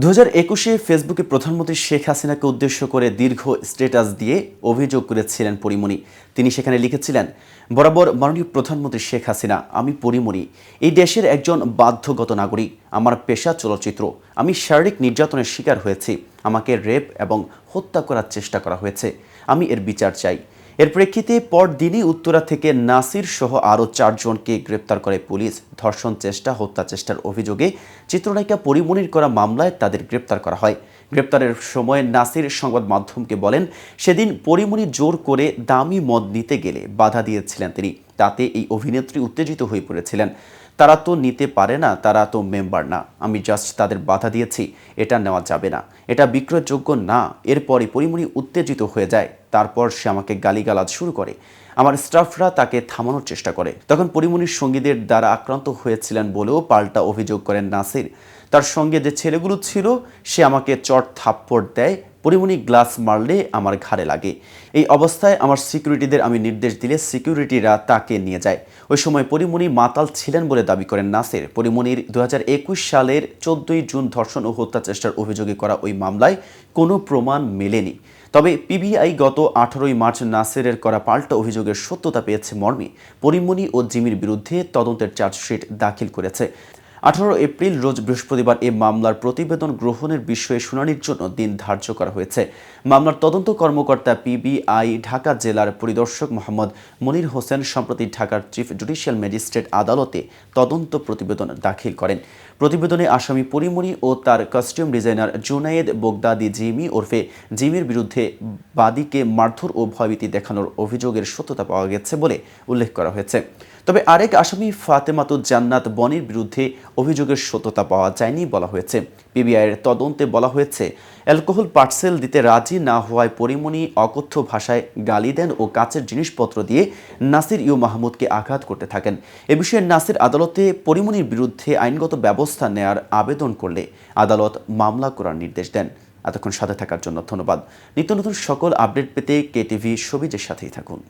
দু হাজার একুশে ফেসবুকে প্রধানমন্ত্রী শেখ হাসিনাকে উদ্দেশ্য করে দীর্ঘ স্ট্যাটাস দিয়ে অভিযোগ করেছিলেন পরিমণি। তিনি সেখানে লিখেছিলেন, বরাবর মাননীয় প্রধানমন্ত্রী শেখ হাসিনা, আমি পরিমণি। এই দেশের একজন বাধ্যগত নাগরিক, আমার পেশা চলচ্চিত্র। আমি শারীরিক নির্যাতনের শিকার হয়েছি। আমাকে রেপ এবং হত্যা করার চেষ্টা করা হয়েছে। আমি এর বিচার চাই। এর প্রেক্ষিতে পরদিনই উত্তরা থেকে নাসির সহ আরও চারজনকে গ্রেপ্তার করে পুলিশ। ধর্ষণ চেষ্টা, হত্যা চেষ্টার অভিযোগে চিত্রনায়িকা পরিমণির করা মামলায় তাদের গ্রেপ্তার করা হয়। গ্রেপ্তারের সময় নাসির সংবাদ মাধ্যমকে বলেন, সেদিন পরিমণি জোর করে দামি মদ নিতে গেলে বাধা দিয়েছিলেন তিনি। তাতে এই অভিনেত্রী উত্তেজিত হয়ে পড়েছিলেন। তারা তো নিতে পারে না, তারা তো মেম্বার না। আমি জাস্ট তাদের বাধা দিয়েছি, এটা নেওয়া যাবে না। এটা বিক্রয়যোগ্য না, এরপরই পরিমণি উত্তেজিত হয়ে যায়, তারপর সে আমাকে গালিগালাজ শুরু করে। আমার স্টাফরা তাকে থামানোর চেষ্টা করে। তখন পরিমণির সঙ্গীদের দ্বারা আক্রান্ত হয়েছিলেন বলেও পাল্টা অভিযোগ করেন নাসির। তার সঙ্গে যে ছেলেগুলো ছিল, সে আমাকে চট থাপ্পড় দেয় পরিমণি গ্লাস মারলে আমার ঘাড়ে লাগে। এই অবস্থায় আমার সিকিউরিটিদের আমি নির্দেশ দিলে সিকিউরিটিরা তাকে নিয়ে যায়। ওই সময় পরিমণি মাতাল ছিলেন বলে দাবি করেন নাসির। পরিমণির দু সালের চোদ্দই জুন ধর্ষণ ও হত্যা চেষ্টার অভিযোগে করা ওই মামলায় কোনো প্রমাণ মেলেনি। তবে পিবিআই গত আঠারোই মার্চ নাসিরের করা পাল্টা অভিযোগের সত্যতা পেয়েছে মর্মে। পরিমণি ও জিমির বিরুদ্ধে তদন্তের চার্জশিট দাখিল করেছে। আঠারো এপ্রিল রোজ বৃহস্পতিবার এ মামলার প্রতিবেদন গ্রহণের বিষয়ে শুনানির জন্য দিন ধার্য করা হয়েছে। মামলার তদন্ত কর্মকর্তা পিবিআই ঢাকা জেলার পরিদর্শক মোহাম্মদ মনির হোসেন সম্প্রতি ঢাকার চিফ জুডিশিয়াল ম্যাজিস্ট্রেট আদালতে তদন্ত প্রতিবেদন দাখিল করেন। প্রতিবেদনে আসামি পরিমণি ও তার কস্টিউম ডিজাইনার জুনায়েদ বোগদাদি জিমি ওরফে জিমির বিরুদ্ধে বাদীকে মারধর ও ভয়ভীতি দেখানোর অভিযোগের সত্যতা পাওয়া গেছে বলে উল্লেখ করা হয়েছে। তবে আরেক আসামি ফাতেমাতু জান্নাত বনির বিরুদ্ধে অভিযোগের সত্যতা পাওয়া যায়নি বলা হয়েছে। পিবিআইয়ের তদন্তে বলা হয়েছে, অ্যালকোহল পার্সেল দিতে রাজি না হওয়ায় পরিমণি অকথ্য ভাষায় গালি দেন ও কাচের জিনিসপত্র দিয়ে নাসির ইউ মাহমুদকে আঘাত করতে থাকেন। এ বিষয়ে নাসির আদালতে পরিমণির বিরুদ্ধে আইনগত ব্যবস্থা নেয়ার আবেদন করলে আদালত মামলা করার নির্দেশ দেন। এতক্ষণ সাথে থাকার জন্য ধন্যবাদ। নিত্য নতুন সকল আপডেট পেতে কেটিভি সবিজের সাথেই থাকুন।